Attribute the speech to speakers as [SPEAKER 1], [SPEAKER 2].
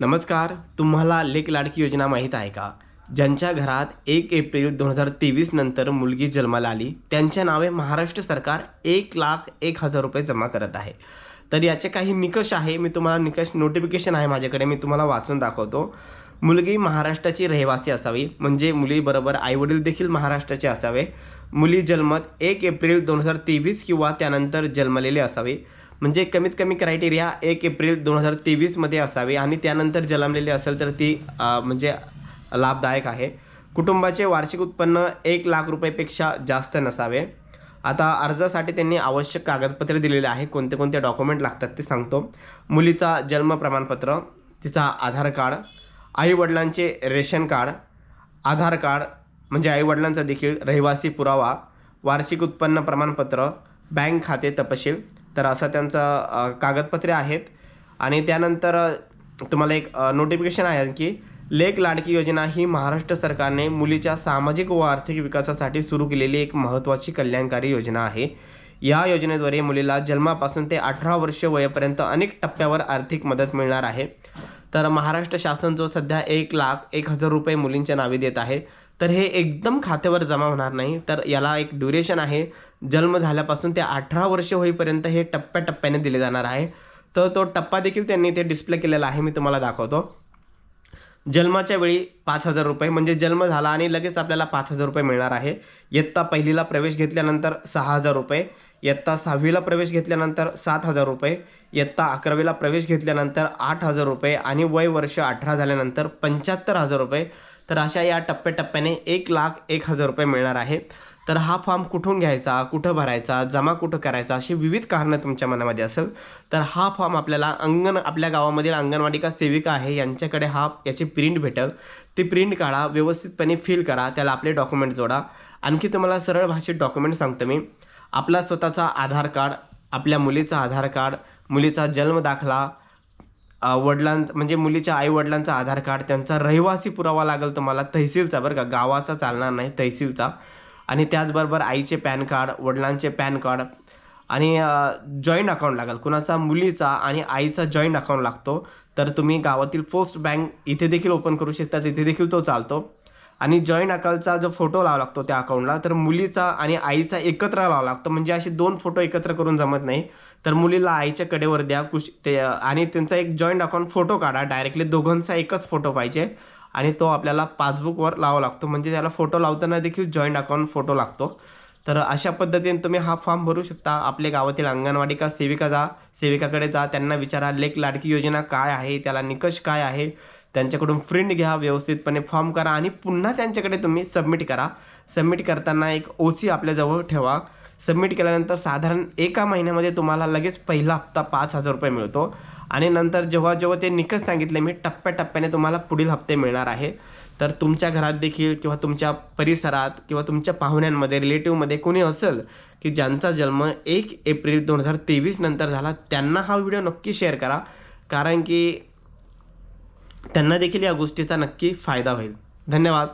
[SPEAKER 1] नमस्कार तुम्हाला लेक लाडकी योजना माहीत आहे का? ज्यांच्या घरात एक एप्रिल दोन हजार तेवीस नंतर मुलगी जन्माला आली त्यांच्या नावे महाराष्ट्र सरकार एक लाख एक हजार रुपये जमा करत आहे. तर याचे काही निकष आहे मी तुम्हाला निकष नोटिफिकेशन आहे माझ्याकडे मी तुम्हाला वाचून दाखवतो. मुलगी महाराष्ट्राची रहिवासी असावी म्हणजे मुलीबरोबर आईवडील देखील महाराष्ट्राचे असावे. मुली जन्मत एक एप्रिल दोन हजार तेवीस किंवा त्यानंतर जन्मलेले असावे. म्हणजे कमीत कमी क्रायटेरिया एक एप्रिल दोन हजार तेवीसमध्ये असावी आणि त्यानंतर जलमलेली असेल तर ती म्हणजे लाभदायक आहे. कुटुंबाचे वार्षिक उत्पन्न एक लाख रुपयेपेक्षा जास्त नसावे. आता अर्जासाठी त्यांनी आवश्यक कागदपत्रे दिलेले आहे कोणते कोणते डॉक्युमेंट लागतात ते सांगतो. मुलीचा जन्म प्रमाणपत्र तिचा आधार कार्ड आईवडिलांचे रेशन कार्ड आधार कार्ड म्हणजे आईवडिलांचा देखील रहिवासी पुरावा वार्षिक उत्पन्न प्रमाणपत्र बँक खाते तपशील तर असं त्यांचं कागदपत्रे आहेत. आणि त्यानंतर तुम्हाला एक नोटिफिकेशन आहे की लेख लाडकी योजना ही महाराष्ट्र सरकारने मुलीच्या सामाजिक व आर्थिक विकासासाठी सुरू केलेली एक महत्त्वाची कल्याणकारी योजना आहे. या योजनेद्वारे मुलीला जन्मापासून ते अठरा वर्ष वयापर्यंत अनेक टप्प्यावर आर्थिक मदत मिळणार आहे. तर महाराष्ट्र शासन जो सध्या एक लाख एक हजार रुपये मुलींच्या नावे देत आहे तर हे एकदम खात्यावर जमा होणार नाही. तर याला एक ड्युरेशन आहे. जन्म झाल्यापासून ते अठरा वर्ष होईपर्यंत हे टप्प्याटप्प्याने दिले जाणार आहे. तर तो टप्पा देखील त्यांनी ते डिस्प्ले केलेला आहे. मी तुम्हाला दाखवतो. जन्माच्या वेळी पाच हजार रुपये म्हणजे जन्म झाला आणि लगेच आपल्याला पाच हजार रुपये मिळणार आहे. इयत्ता पहिलीला प्रवेश घेतल्यानंतर सहा हजार रुपये इयत्ता सहावीला प्रवेश घेतल्यानंतर सात हजार रुपये इयत्ता अकरावीला प्रवेश घेतल्यानंतर आठ हजार रुपये आणि वय वर्ष अठरा झाल्यानंतर पंच्याहत्तर हजार रुपये. तर अशा या टप्प्याटप्प्याने एक लाख एक हजार रुपये मिळणार आहे. तर हा फॉर्म कुठून घ्यायचा कुठं भरायचा जमा कुठं करायचा अशी विविध कारणं तुमच्या मनामध्ये असेल तर हा फॉर्म आपल्याला अंगण आपल्या गावामधील अंगणवाडी का सेविका आहे यांच्याकडे हा याची प्रिंट भेटेल. ती प्रिंट काढा व्यवस्थितपणे फिल करा त्याला आपले डॉक्युमेंट जोडा. आणखी तुम्हाला सरळ भाषेत डॉक्युमेंट सांगतो मी. आपला स्वतःचा आधार कार्ड आपल्या मुलीचा आधार कार्ड मुलीचा जन्म दाखला वडिलां म्हणजे मुलीच्या आई वडिलांचा आधार कार्ड त्यांचा रहिवासी पुरावा लागेल तुम्हाला तहसीलचा बरं का गावाचा चालणार नाही तहसीलचा. आणि त्याचबरोबर आईचे पॅन कार्ड वडिलांचे पॅन कार्ड आणि जॉईंट अकाउंट लागेल. कुणाचा मुलीचा आणि आईचा जॉईंट अकाउंट लागतो तर तुम्ही गावातील पोस्ट बँक इथे देखील ओपन करू शकता तिथे देखील तो चालतो. आणि जॉईंट अकाउंटचा जो फोटो लावा लागतो त्या अकाउंटला तर मुलीचा आणि आईचा एकत्र लावा लागतो. म्हणजे असे दोन फोटो एकत्र करून जमत नाही. तर मुलीला आईच्या कडेवर द्या कुश ते आणि त्यांचा एक जॉईंट अकाउंट फोटो काढा. डायरेक्टली दोघांचा एकच फोटो पाहिजे. आणि तो आपल्याला पासबुकवर लावा लागतो. म्हणजे त्याला फोटो लावताना देखील जॉईंट अकाउंट फोटो लागतो. तर अशा पद्धतीने तुम्ही हा फॉर्म भरू शकता. आपल्या गावातील अंगणवाडी का सेविका जा सेविकाकडे जा त्यांना विचारा लेख लाडकी योजना काय आहे त्याला निकष काय आहे? त्यांच्याकडून प्रिंट घ्या व्यवस्थितपणे फॉर्म करा आणि पुन्हा त्यांच्याकडे तुम्ही सबमिट करा. सबमिट करताना एक ओ सी आपल्याजवळ ठेवा. सबमिट केल्यानंतर साधारण एका महिन्यामध्ये तुम्हाला लगेच पहिला हप्ता पाच हजार रुपये मिळतो. आणि नंतर जेव्हा जेव्हा ते निकष सांगितले मी टप्प्याटप्प्याने तुम्हाला पुढील हप्ते मिळणार आहे. तर तुमच्या घरात देखील किंवा तुमच्या परिसरात किंवा तुमच्या पाहुण्यांमध्ये रिलेटिव्हमध्ये कोणी असेल की ज्यांचा जन्म एक एप्रिल दोन हजार तेवीस नंतर झाला त्यांना हा व्हिडिओ नक्की शेअर करा. कारण की त्यांना देखील या गोष्टीचा नक्की फायदा होईल. धन्यवाद.